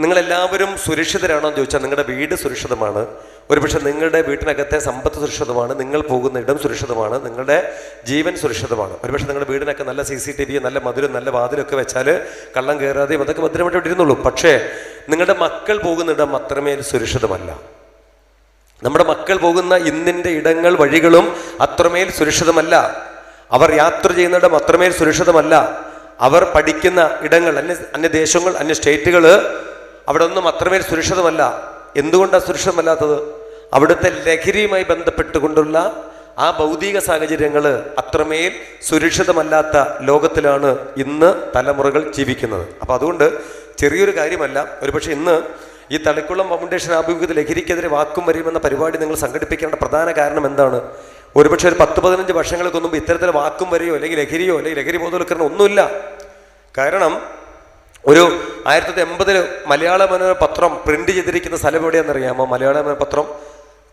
നിങ്ങളെല്ലാവരും സുരക്ഷിതരാണോ എന്ന് ചോദിച്ചാൽ നിങ്ങളുടെ വീട് സുരക്ഷിതമാണ്. ഒരുപക്ഷെ നിങ്ങളുടെ വീട്ടിനകത്തെ സമ്പത്ത് സുരക്ഷിതമാണ്. നിങ്ങൾ പോകുന്ന ഇടം സുരക്ഷിതമാണ്. നിങ്ങളുടെ ജീവൻ സുരക്ഷിതമാണ്. ഒരുപക്ഷെ നിങ്ങളുടെ വീടിനൊക്കെ നല്ല സി സി ടി വി നല്ല മധുരം നല്ല വാതിലൊക്കെ വെച്ചാൽ കള്ളം കയറാതെയും അതൊക്കെ ഭദ്രമായിട്ട് ഇരുന്നുള്ളൂ പക്ഷേ നിങ്ങളുടെ മക്കൾ പോകുന്ന ഇടം അത്രമേൽ സുരക്ഷിതമല്ല. നമ്മുടെ മക്കൾ പോകുന്ന ഇന്നിന്റെ ഇടങ്ങൾ വഴികളും അത്രമേൽ സുരക്ഷിതമല്ല. അവർ യാത്ര ചെയ്യുന്നിടം അത്രമേൽ സുരക്ഷിതമല്ല. അവർ പഠിക്കുന്ന ഇടങ്ങൾ അന്യ അന്യദേശങ്ങൾ അന്യ സ്റ്റേറ്റുകൾ അവിടെ ഒന്നും അത്രമേൽ സുരക്ഷിതമല്ല. എന്തുകൊണ്ടാണ് സുരക്ഷിതമല്ലാത്തത്? അവിടുത്തെ ലഹരിയുമായി ബന്ധപ്പെട്ടുകൊണ്ടുള്ള ആ ഭൗതിക സാഹചര്യങ്ങൾ അത്രമേൽ സുരക്ഷിതമല്ലാത്ത ലോകത്തിലാണ് ഇന്ന് തലമുറകൾ ജീവിക്കുന്നത്. അപ്പോൾ അതുകൊണ്ട് ചെറിയൊരു കാര്യമല്ല ഒരുപക്ഷെ ഇന്ന് ഈ തളിക്കുളം ഫൗണ്ടേഷൻ ആഭിമുഖ്യത്തിൽ ലഹരിക്കെതിരെ വാക്കും വരിയുമെന്ന പരിപാടി നിങ്ങൾ സംഘടിപ്പിക്കേണ്ട പ്രധാന കാരണം എന്താണ്? ഒരുപക്ഷെ ഒരു പത്ത് പതിനഞ്ച് വർഷങ്ങൾക്ക് മുമ്പ് വാക്കും വരെയോ അല്ലെങ്കിൽ ലഹരിയോ അല്ലെങ്കിൽ ലഹരി ബോധവൽക്കരണം ഒന്നുമില്ല. കാരണം ഒരു ആയിരത്തി തൊള്ളായിരത്തി എൺപതിൽ മലയാള മനോരമ പത്രം പ്രിന്റ് ചെയ്തിരിക്കുന്ന സ്ഥലം എവിടെയാണെന്നറിയാമോ? മലയാള മനോരമ പത്രം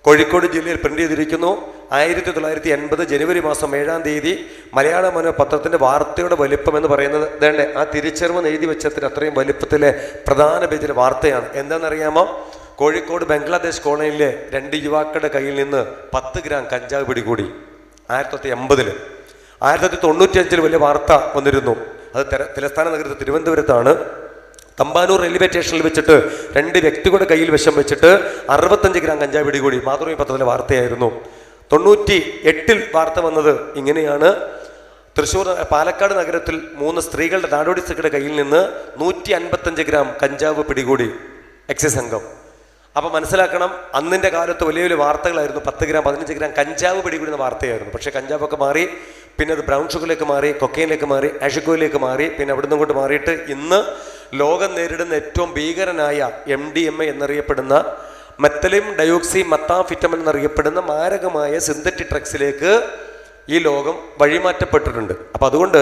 കോഴിക്കോട് ജില്ലയിൽ പ്രിന്റ് ചെയ്തിരിക്കുന്നു. ആയിരത്തി തൊള്ളായിരത്തി എൺപത് ജനുവരി മാസം ഏഴാം തീയതി മലയാള മനോരമ പത്രത്തിന്റെ വാർത്തയുടെ വലിപ്പം എന്ന് പറയുന്നത് വേണ്ടേ ആ തിരിച്ചറിവ് എഴുതി വെച്ചതിന് അത്രയും വലിപ്പത്തിലെ പ്രധാന പേജിലെ വാർത്തയാണ്. എന്താണെന്നറിയാമോ? കോഴിക്കോട് ബംഗ്ലാദേശ് കോളനിയിലെ രണ്ട് യുവാക്കളുടെ കയ്യിൽ നിന്ന് പത്ത് ഗ്രാം കഞ്ചാവ് പിടികൂടി. ആയിരത്തി തൊള്ളായിരത്തി എൺപതിൽ ആയിരത്തി തൊള്ളായിരത്തി തൊണ്ണൂറ്റി അഞ്ചിൽ വലിയ വാർത്ത വന്നിരുന്നു. അത് തലസ്ഥാന നഗരത്തിൽ തിരുവനന്തപുരത്താണ്. തമ്പാനൂർ റെയിൽവേ സ്റ്റേഷനിൽ വെച്ചിട്ട് രണ്ട് വ്യക്തികളുടെ കയ്യിൽ വശം വെച്ചിട്ട് അറുപത്തഞ്ച് ഗ്രാം കഞ്ചാവ് പിടികൂടി. മാതൃഭൂമി പത്രത്തിലെ വാർത്തയായിരുന്നു. തൊണ്ണൂറ്റി എട്ടിൽ വാർത്ത വന്നത് ഇങ്ങനെയാണ്. തൃശ്ശൂർ പാലക്കാട് നഗരത്തിൽ മൂന്ന് സ്ത്രീകളുടെ നാടോടി സ്ത്രീകളുടെ കയ്യിൽ നിന്ന് നൂറ്റി അൻപത്തഞ്ച് ഗ്രാം കഞ്ചാവ് പിടികൂടി. എക്സൈസ് സംഘം. അപ്പം മനസ്സിലാക്കണം അന്നിന്റെ കാലത്ത് വലിയ വലിയ വാർത്തകളായിരുന്നു. പത്ത് ഗ്രാം പതിനഞ്ച് ഗ്രാം കഞ്ചാവ് പിടികൂടുന്ന വാർത്തയായിരുന്നു. പക്ഷേ കഞ്ചാവൊക്കെ മാറി. പിന്നെ അത് ബ്രൗൺ ഷുഗറിലേക്ക് മാറി കൊക്കയിലേക്ക് മാറി ആഷിക്കോയിലേക്ക് മാറി പിന്നെ അവിടുന്ന് ഇങ്ങോട്ട് മാറിയിട്ട് ഇന്ന് ലോകം നേരിടുന്ന ഏറ്റവും ഭീകരനായ എം ഡി എം എ എന്നറിയപ്പെടുന്ന മെത്തലിം ഡയോക്സി മത്താഫിറ്റമൻ എന്നറിയപ്പെടുന്ന മാരകമായ സിന്തറ്റിക് ഡ്രഗ്സിലേക്ക് ഈ ലോകം വഴിമാറ്റപ്പെട്ടിട്ടുണ്ട്. അപ്പം അതുകൊണ്ട്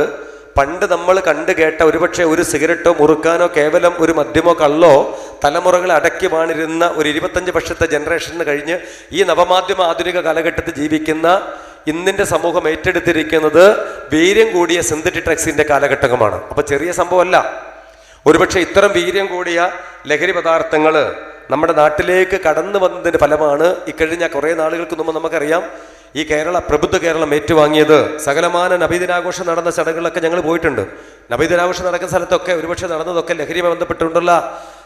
പണ്ട് നമ്മൾ കണ്ടു കേട്ട ഒരുപക്ഷെ ഒരു സിഗരറ്റോ മുറുക്കാനോ കേവലം ഒരു മദ്യമോ കള്ളോ തലമുറകളെ അടക്കി വാണിരുന്ന ഒരു ഇരുപത്തഞ്ച് വർഷത്തെ ജനറേഷന് കഴിഞ്ഞ് ഈ നവമാധ്യമ ആധുനിക കാലഘട്ടത്തിൽ ജീവിക്കുന്ന ഇന്നിന്റെ സമൂഹം ഏറ്റെടുത്തിരിക്കുന്നത് വീര്യം കൂടിയ സിന്തറ്റിക് ഡ്രഗ്സിന്റെ കാലഘട്ടമാണ്. അപ്പൊ ചെറിയ സംഭവമല്ല. ഒരുപക്ഷെ ഇത്തരം വീര്യം കൂടിയ ലഹരി പദാർത്ഥങ്ങൾ നമ്മുടെ നാട്ടിലേക്ക് കടന്നു വന്നതിന്റെ ഫലമാണ് ഇക്കഴിഞ്ഞ കുറേ നാളുകൾക്ക് മുമ്പ് നമുക്കറിയാം. ഈ കേരള പ്രബുദ്ധ കേരളം ഏറ്റുവാങ്ങിയത് സകലമാന നബീദിനാഘോഷം നടന്ന ചടങ്ങുകളൊക്കെ ഞങ്ങൾ പോയിട്ടുണ്ട്. നബീദിനാഘോഷം നടക്കുന്ന സ്ഥലത്തൊക്കെ ഒരുപക്ഷെ നടന്നതൊക്കെ ലഹരിയുമായി ബന്ധപ്പെട്ടുകൊണ്ടുള്ള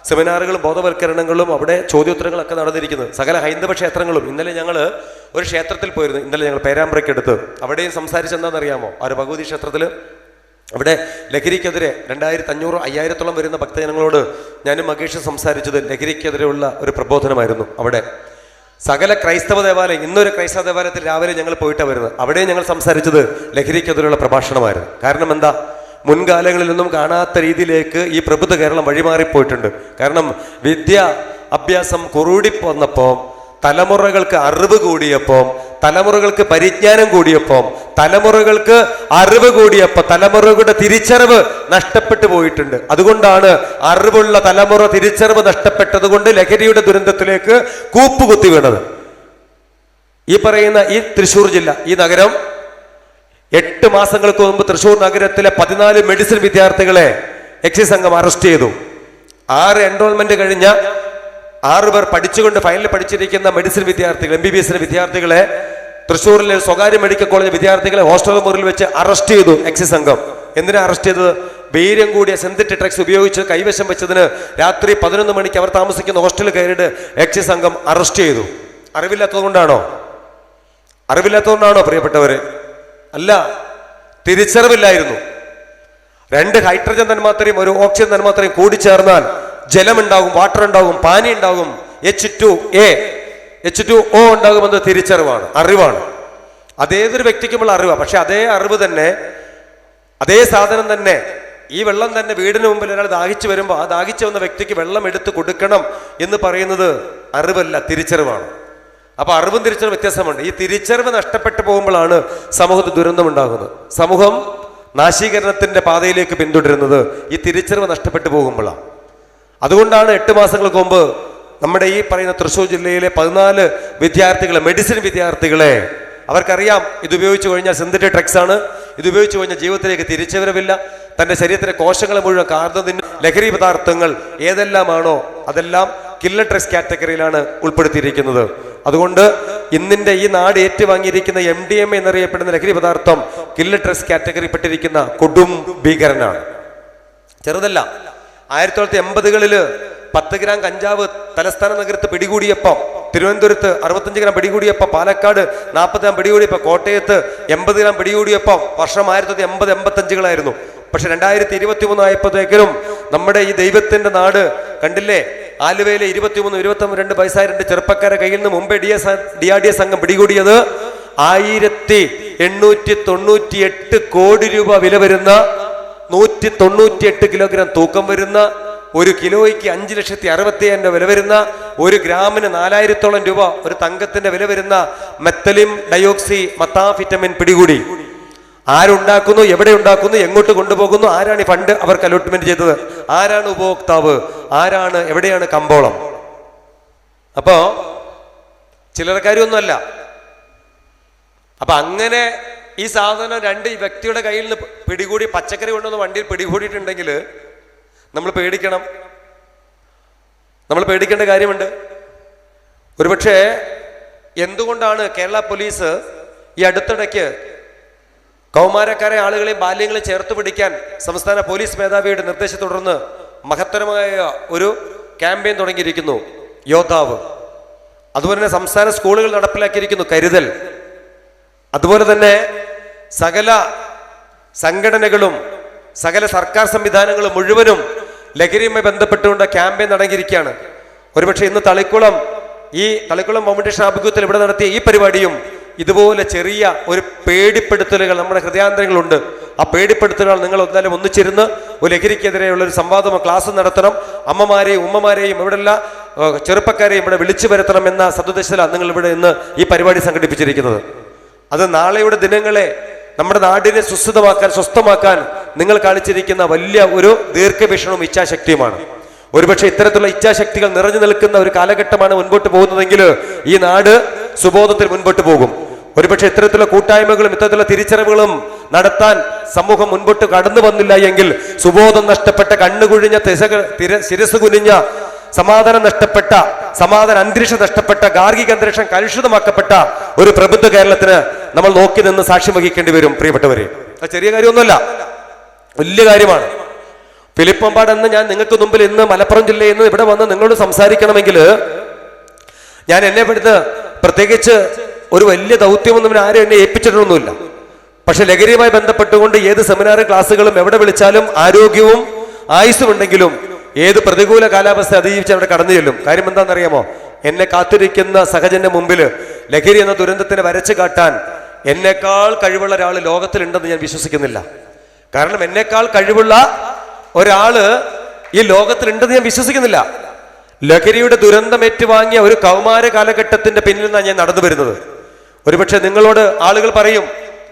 സെമിനാറുകളും ബോധവൽക്കരണങ്ങളും അവിടെ ചോദ്യോത്തരങ്ങളൊക്കെ നടന്നിരിക്കുന്നത് സകല ഹൈന്ദവ ക്ഷേത്രങ്ങളും. ഇന്നലെ ഞങ്ങൾ ഒരു ക്ഷേത്രത്തിൽ പോയിരുന്നു. ഇന്നലെ ഞങ്ങൾ പേരാമ്പ്രയ്ക്കടുത്ത്. അവിടെയും സംസാരിച്ചെന്താണെന്നറിയാമോ? ആ ഒരു ഭഗവതി ക്ഷേത്രത്തിൽ അവിടെ ലഹരിക്കെതിരെ രണ്ടായിരത്തി അഞ്ഞൂറ് അയ്യായിരത്തോളം വരുന്ന ഭക്തജനങ്ങളോട് ഞാനും മകേഷ് സംസാരിച്ചത് ലഹരിക്കെതിരെയുള്ള ഒരു പ്രബോധനമായിരുന്നു അവിടെ. സകല ക്രൈസ്തവ ദേവാലയം ഇന്നൊരു ക്രൈസ്തവ ദേവാലയത്തിൽ രാവിലെ ഞങ്ങൾ പോയിട്ടാണ് വരുന്നത്. അവിടെ ഞങ്ങൾ സംസാരിച്ചത് ലഹരിക്കെതിരെയുള്ള പ്രഭാഷണമായിരുന്നു. കാരണം എന്താ? മുൻകാലങ്ങളിലൊന്നും കാണാത്ത രീതിയിലേക്ക് ഈ പ്രബുദ്ധ കേരളം വഴിമാറിപ്പോയിട്ടുണ്ട്. കാരണം വിദ്യ അഭ്യാസം കുറുടി വന്നപ്പോൾ തലമുറകൾക്ക് അറിവ് കൂടിയപ്പോൾ തലമുറകൾക്ക് പരിജ്ഞാനം കൂടിയപ്പോൾ തലമുറകൾക്ക് അറിവ് കൂടിയപ്പോൾ തലമുറകളുടെ തിരിച്ചറിവ് നഷ്ടപ്പെട്ടു പോയിട്ടുണ്ട്. അതുകൊണ്ടാണ് അറിവുള്ള തലമുറ തിരിച്ചറിവ് നഷ്ടപ്പെട്ടതുകൊണ്ട് ലഹരിയുടെ ദുരന്തത്തിലേക്ക് കൂപ്പുകുത്തി വീണത്. ഈ പറയുന്ന ഈ തൃശ്ശൂർ ജില്ല ഈ നഗരം എട്ട് മാസങ്ങൾക്ക് മുമ്പ് തൃശൂർ നഗരത്തിലെ പതിനാല് മെഡിസിൻ വിദ്യാർത്ഥികളെ എക്സൈസ് സംഘം അറസ്റ്റ് ചെയ്തു. ആറ് എൻറോൾമെന്റ് കഴിഞ്ഞ ആറുപേർ പഠിച്ചുകൊണ്ട് ഫൈനൽ പഠിച്ചിരിക്കുന്ന മെഡിസിൻ വിദ്യാർത്ഥികൾ എം ബി ബി എസിന്റെ വിദ്യാർത്ഥികളെ തൃശ്ശൂരിലെ സ്വകാര്യ മെഡിക്കൽ കോളേജ് വിദ്യാർത്ഥികളെ ഹോസ്റ്റൽ മുറിയിൽ വെച്ച് അറസ്റ്റ് ചെയ്തു എക്സൈസ് സംഘം. എന്തിനാ അറസ്റ്റ് ചെയ്തത്? വീര്യം കൂടിയ സിന്തറ്റിക് ഡ്രഗ്സ് ഉപയോഗിച്ച് കൈവശം വെച്ചതിന് രാത്രി പതിനൊന്ന് മണിക്ക് അവർ താമസിക്കുന്ന ഹോസ്റ്റലിൽ കയറിയിട്ട് എക്സൈസ് സംഘം അറസ്റ്റ് ചെയ്തു. അറിവില്ലാത്തത് കൊണ്ടാണോ? അറിവില്ലാത്തതുകൊണ്ടാണോ പ്രിയപ്പെട്ടവര്? അല്ല തിരിച്ചറിവില്ലായിരുന്നു. രണ്ട് ഹൈഡ്രജൻ തന്മാത്രയും ഒരു ഓക്സിജൻ തന്മാത്രയും കൂടിച്ചേർന്നാൽ ജലമുണ്ടാകും വാട്ടർ ഉണ്ടാകും പാനി ഉണ്ടാകും H two A H two O ഉണ്ടാകുമെന്നത് തിരിച്ചറിവാണ് അറിവാണ്. അതേതൊരു വ്യക്തിക്കുമുള്ള അറിവാണ് പക്ഷെ അതേ അറിവ് തന്നെ അതേ സാധനം തന്നെ. ഈ വെള്ളം തന്നെ വീടിന് മുമ്പിൽ ഒരാൾ ദാഹിച്ചു വരുമ്പോൾ ആ ദാഹിച്ചു വന്ന വ്യക്തിക്ക് വെള്ളം എടുത്ത് കൊടുക്കണം എന്ന് പറയുന്നത് അറിവല്ല തിരിച്ചറിവാണ്. അപ്പൊ അറിവും തിരിച്ചറിവ് വ്യത്യാസമുണ്ട്. ഈ തിരിച്ചറിവ് നഷ്ടപ്പെട്ടു പോകുമ്പോഴാണ് സമൂഹത്തിൽ ദുരന്തം ഉണ്ടാകുന്നത് സമൂഹം നാശീകരണത്തിന്റെ പാതയിലേക്ക് പിന്തുടരുന്നത് ഈ തിരിച്ചറിവ് നഷ്ടപ്പെട്ടു പോകുമ്പോഴാണ്. അതുകൊണ്ടാണ് എട്ട് മാസങ്ങൾക്ക് മുമ്പ് നമ്മുടെ ഈ പറയുന്ന തൃശ്ശൂർ ജില്ലയിലെ പതിനാല് വിദ്യാർത്ഥികളെ മെഡിസിൻ വിദ്യാർത്ഥികളെ അവർക്കറിയാം ഇത് ഉപയോഗിച്ചു കഴിഞ്ഞാൽ സിന്തറ്റിക് ഡ്രഗ്സ് ആണ്. ഇത് ഉപയോഗിച്ചു കഴിഞ്ഞാൽ ജീവിതത്തിലേക്ക് തിരിച്ചുവരവില്ല. തന്റെ ശരീരത്തിലെ കോശങ്ങളെ മുഴുവൻ കാർന്നു ലഹരി പദാർത്ഥങ്ങൾ ഏതെല്ലാമാണോ അതെല്ലാം കില്ലർ ഡ്രഗ്സ് കാറ്റഗറിയിലാണ് ഉൾപ്പെടുത്തിയിരിക്കുന്നത്. അതുകൊണ്ട് ഇന്നിന്റെ ഈ നാട് ഏറ്റുവാങ്ങിയിരിക്കുന്ന എം ഡി എം എന്നറിയപ്പെടുന്ന ലഹരി പദാർത്ഥം കില്ലട്രസ് ഡ്രഗ്സ് കാറ്റഗറിയിൽപ്പെട്ടിരിക്കുന്ന കൊടും ഭീകരനാണ്. ചെറുതല്ല ആയിരത്തി തൊള്ളായിരത്തി എൺപതുകളിൽ പത്ത് ഗ്രാം കഞ്ചാവ് തലസ്ഥാന നഗരത്ത് പിടികൂടിയപ്പോൾ തിരുവനന്തപുരത്ത് അറുപത്തഞ്ച് ഗ്രാം പിടികൂടിയപ്പോൾ പാലക്കാട് നാൽപ്പത് ഗ്രാം പിടികൂടിയപ്പോൾ കോട്ടയത്ത് എൺപത് ഗ്രാം പിടികൂടിയപ്പോൾ വർഷം ആയിരത്തി തൊള്ളായിരത്തി എൺപത് എൺപത്തഞ്ചുകളായിരുന്നു. പക്ഷെ രണ്ടായിരത്തി ഇരുപത്തി മൂന്ന് ആയപ്പോഴത്തേക്കിനും നമ്മുടെ ഈ ദൈവത്തിന്റെ നാട് കണ്ടില്ലേ? ആലുവയിലെ ഇരുപത്തിമൂന്ന് ഇരുപത്തി രണ്ട് വയസ്സായ രണ്ട് ചെറുപ്പക്കാരെ കയ്യിൽ നിന്ന് മുമ്പേ D S D R D S സംഘം പിടികൂടിയത്. ആയിരത്തി എണ്ണൂറ്റി തൊണ്ണൂറ്റി എട്ട് കോടി രൂപ വില വരുന്ന നൂറ്റി തൊണ്ണൂറ്റി എട്ട് കിലോഗ്രാം തൂക്കം വരുന്ന ഒരു കിലോയ്ക്ക് അഞ്ച് ലക്ഷത്തി അറുപത്തി അയ്യായിരം വില വരുന്ന ഒരു ഗ്രാമിന് നാലായിരത്തോളം രൂപ ഒരു തങ്കത്തിന്റെ വില വരുന്ന മെത്തലിം ഡയോക്സി മത്താഫിറ്റമിൻ പിടികൂടി. ആരുണ്ടാക്കുന്നു എവിടെ ഉണ്ടാക്കുന്നു എങ്ങോട്ട് കൊണ്ടുപോകുന്നു ആരാണ് ഈ ഫണ്ട് അവർക്ക് അലോട്ട്മെന്റ് ചെയ്തത്? ആരാണ് ഉപഭോക്താവ്? ആരാണ് എവിടെയാണ് കമ്പോളം? അപ്പോ ചിലർക്കാരൊന്നുമല്ല അപ്പൊ അങ്ങനെ ഈ സാധനം രണ്ട് വ്യക്തിയുടെ കയ്യിൽ നിന്ന് പിടികൂടി പച്ചക്കറി കൊണ്ടുവന്ന് വണ്ടിയിൽ പിടികൂടിയിട്ടുണ്ടെങ്കിൽ നമ്മൾ പേടിക്കണം. നമ്മൾ പേടിക്കേണ്ട കാര്യമുണ്ട്. ഒരുപക്ഷെ എന്തുകൊണ്ടാണ് കേരള പോലീസ് ഈ അടുത്തിടയ്ക്ക് കൗമാരക്കാരെ ആളുകളെയും ബാല്യങ്ങളെ ചേർത്ത് പിടിക്കാൻ സംസ്ഥാന പോലീസ് മേധാവിയുടെ നിർദ്ദേശത്തെ തുടർന്ന് മഹത്തരമായ ഒരു ക്യാമ്പയിൻ തുടങ്ങിയിരിക്കുന്നു. യോദ്ധാവ്. അതുപോലെ തന്നെ സംസ്ഥാന സ്കൂളുകൾ നടപ്പിലാക്കിയിരിക്കുന്നു കരുതൽ. അതുപോലെ തന്നെ സകല സംഘടനകളും സകല സർക്കാർ സംവിധാനങ്ങളും മുഴുവനും ലഹരിയുമായി ബന്ധപ്പെട്ടുകൊണ്ട് ക്യാമ്പയിൻ നടങ്ങിയിരിക്കുകയാണ്. ഒരുപക്ഷെ ഇന്ന് തളിക്കുളം ഈ തളിക്കുളം ഫൗണ്ടേഷൻ ആഭിമുഖ്യത്തിൽ ഇവിടെ നടത്തിയ ഈ പരിപാടിയും ഇതുപോലെ ചെറിയ ഒരു പേടിപ്പെടുത്തലുകൾ നമ്മുടെ ഹൃദയാന്തരങ്ങളുണ്ട്. ആ പേടിപ്പെടുത്തലുകൾ നിങ്ങൾ എന്തായാലും ഒന്നിച്ചിരുന്ന് ഒരു ലഹരിക്കെതിരെയുള്ള ഒരു സംവാദമോ ക്ലാസ് നടത്തണം. അമ്മമാരെയും ഉമ്മമാരെയും ഇവിടെയുള്ള ചെറുപ്പക്കാരെയും ഇവിടെ വിളിച്ചു വരുത്തണം എന്ന സദുദ്ദേശത്തിലാണ് നിങ്ങൾ ഇവിടെ ഇന്ന് ഈ പരിപാടി സംഘടിപ്പിച്ചിരിക്കുന്നത്. അത് നാളെയുടെ ദിനങ്ങളെ നമ്മുടെ നാടിനെ സുസ്ഥിതമാക്കാൻ സ്വസ്ഥമാക്കാൻ നിങ്ങൾ കാണിച്ചിരിക്കുന്ന വലിയ ഒരു ദീർഘവീക്ഷണവും ഇച്ഛാശക്തിയുമാണ്. ഒരുപക്ഷെ ഇത്തരത്തിലുള്ള ഇച്ഛാശക്തികൾ നിറഞ്ഞു നിൽക്കുന്ന ഒരു കാലഘട്ടമാണ് മുൻപോട്ട് പോകുന്നതെങ്കിൽ ഈ നാട് സുബോധത്തിൽ മുൻപോട്ട് പോകും. ഒരുപക്ഷെ ഇത്തരത്തിലുള്ള കൂട്ടായ്മകളും ഇത്തരത്തിലുള്ള തിരിച്ചറിവുകളും നടത്താൻ സമൂഹം മുൻപോട്ട് കടന്നു വന്നില്ല എങ്കിൽ സുബോധം നഷ്ടപ്പെട്ട കണ്ണുകുഴിഞ്ഞ തിര- ശിരസ് കുനിഞ്ഞ സമാധാനം നഷ്ടപ്പെട്ട സമാധാന അന്തരീക്ഷം നഷ്ടപ്പെട്ട ഗാർഹിക അന്തരീക്ഷം കലുഷിതമാക്കപ്പെട്ട ഒരു പ്രബുദ്ധ കേരളത്തിന് നമ്മൾ നോക്കി നിന്ന് സാക്ഷ്യം വഹിക്കേണ്ടി വരും പ്രിയപ്പെട്ടവരെ. ചെറിയ കാര്യമൊന്നുമല്ല. വലിയ കാര്യമാണ്. ഫിലിപ്പമ്പാട് എന്ന് ഞാൻ നിങ്ങൾക്ക് മുമ്പിൽ ഇന്ന് മലപ്പുറം ജില്ലയിൽ നിന്ന് ഇവിടെ വന്ന് നിങ്ങളോട് സംസാരിക്കണമെങ്കിൽ ഞാൻ എന്നെ പെടുത്ത് പ്രത്യേകിച്ച് ഒരു വലിയ ദൗത്യമൊന്നും ഇവൻ ആരും എന്നെ ഏൽപ്പിച്ചിട്ടൊന്നുമില്ല. പക്ഷെ ലഹരിയുമായി ബന്ധപ്പെട്ടുകൊണ്ട് ഏത് സെമിനാർ ക്ലാസ്സുകളും എവിടെ വിളിച്ചാലും ആരോഗ്യവും ആയുസ്സും ഉണ്ടെങ്കിലും ഏത് പ്രതികൂല കാലാവസ്ഥ അതിജീവിച്ച് അവിടെ കടന്നു ചെല്ലും. കാര്യം എന്താണെന്നറിയാമോ? എന്നെ കാത്തിരിക്കുന്ന സഹജന്റെ മുമ്പിൽ ലഹരി എന്ന ദുരന്തത്തിനെ വരച്ചു കാട്ടാൻ എന്നേക്കാൾ കഴിവുള്ള ഒരാൾ ലോകത്തിലുണ്ടെന്ന് ഞാൻ വിശ്വസിക്കുന്നില്ല. കാരണം എന്നേക്കാൾ കഴിവുള്ള ഒരാൾ ഈ ലോകത്തിലുണ്ടെന്ന് ഞാൻ വിശ്വസിക്കുന്നില്ല. ലഹരിയുടെ ദുരന്തം ഏറ്റുവാങ്ങിയ ഒരു കൗമാര കാലഘട്ടത്തിന്റെ പിന്നിൽ നിന്നാണ് ഞാൻ നടന്നു വരുന്നത്. ഒരുപക്ഷെ നിങ്ങളോട് ആളുകൾ പറയും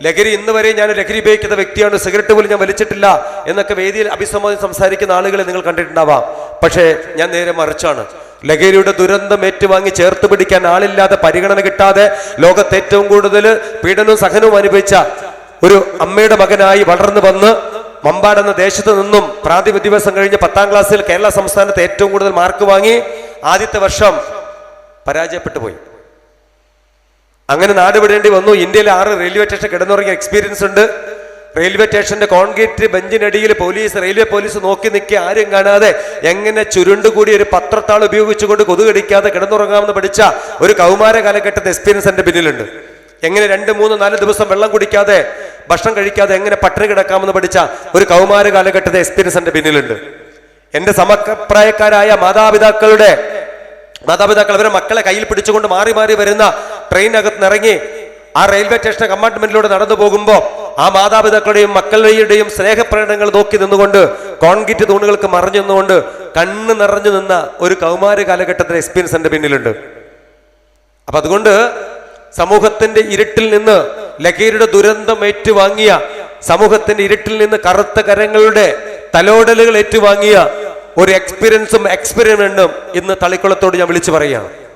ലഹരി ഇന്ന് വരെ ഞാൻ ലഹരി ഉപയോഗിക്കുന്ന വ്യക്തിയാണ് സിഗരറ്റ് പോലും ഞാൻ വലിച്ചിട്ടില്ല എന്നൊക്കെ വേദിയിൽ അഭിസംബോധന സംസാരിക്കുന്ന ആളുകളെ നിങ്ങൾ കണ്ടിട്ടുണ്ടാവാം. പക്ഷേ ഞാൻ നേരെ മറിച്ചാണ്. ലഹരിയുടെ ദുരന്തം ഏറ്റുവാങ്ങി ചേർത്ത് പിടിക്കാൻ ആളില്ലാതെ പരിഗണന കിട്ടാതെ ലോകത്ത് ഏറ്റവും കൂടുതൽ പീഡനവും സഹനവും അനുഭവിച്ച ഒരു അമ്മയുടെ മകനായി വളർന്നു വന്ന് മമ്പാട് എന്ന ദേശത്ത് നിന്നും വിദ്യാഭ്യാസം കഴിഞ്ഞ് പത്താം ക്ലാസ്സിൽ കേരള സംസ്ഥാനത്ത് ഏറ്റവും കൂടുതൽ മാർക്ക് വാങ്ങി ആദ്യത്തെ വർഷം പരാജയപ്പെട്ടു പോയി. അങ്ങനെ നാട് വിടേണ്ടി വന്നു. ഇന്ത്യയിലെ ആറ് റെയിൽവേ സ്റ്റേഷൻ കിടന്നുറങ്ങിയ എക്സ്പീരിയൻസ് ഉണ്ട്. റെയിൽവേ സ്റ്റേഷന്റെ കോൺക്രീറ്റ് ബെഞ്ചിനടിയിൽ പോലീസ് റെയിൽവേ പോലീസ് നോക്കി നിൽക്കുക ആരും കാണാതെ എങ്ങനെ ചുരുണ്ടുകൂടി ഒരു പത്രത്താൾ ഉപയോഗിച്ചുകൊണ്ട് കൊതുകടിക്കാതെ കിടന്നുറങ്ങാമെന്ന് പഠിച്ച ഒരു കൗമാര കാലഘട്ടത്തെ എക്സ്പീരിയൻസ് എന്റെ പിന്നിലുണ്ട്. എങ്ങനെ രണ്ട് മൂന്ന് നാല് ദിവസം വെള്ളം കുടിക്കാതെ ഭക്ഷണം കഴിക്കാതെ എങ്ങനെ പട്ടിണി കിടക്കാമെന്ന് പഠിച്ച ഒരു കൗമാര കാലഘട്ടത്തെ എക്സ്പീരിയൻസ് എന്റെ പിന്നിലുണ്ട്. എന്റെ സമപ്രായക്കാരായ മാതാപിതാക്കളുടെ മാതാപിതാക്കൾ അവരെ മക്കളെ കയ്യിൽ പിടിച്ചുകൊണ്ട് മാറി മാറി വരുന്ന ട്രെയിനകത്ത് ഇറങ്ങി ആ റെയിൽവേ സ്റ്റേഷൻ കമ്പാർട്ട്മെന്റിലൂടെ നടന്നു പോകുമ്പോൾ ആ മാതാപിതാക്കളുടെയും മക്കളുടെയും സ്നേഹപ്രകടനങ്ങൾ നോക്കി നിന്നുകൊണ്ട് കോൺക്രീറ്റ് തൂണുകൾക്ക് മറിഞ്ഞു നിന്നുകൊണ്ട് കണ്ണ് നിറഞ്ഞു നിന്ന ഒരു കൗമാര കാലഘട്ടത്തിലെ എക്സ്പീരിയൻസ് എന്റെ പിന്നിലുണ്ട്. അപ്പൊ അതുകൊണ്ട് സമൂഹത്തിന്റെ ഇരുട്ടിൽ നിന്ന് ലഹരിയുടെ ദുരന്തം ഏറ്റുവാങ്ങിയ സമൂഹത്തിന്റെ ഇരുട്ടിൽ നിന്ന് കറുത്ത കരങ്ങളുടെ തലോടലുകൾ ഏറ്റുവാങ്ങിയ ഒരു എക്സ്പീരിയൻസും എക്സ്പെരിമെന്റും ഇന്ന് തളിക്കുളത്തോട് ഞാൻ വിളിച്ചു പറയുകയാണ്.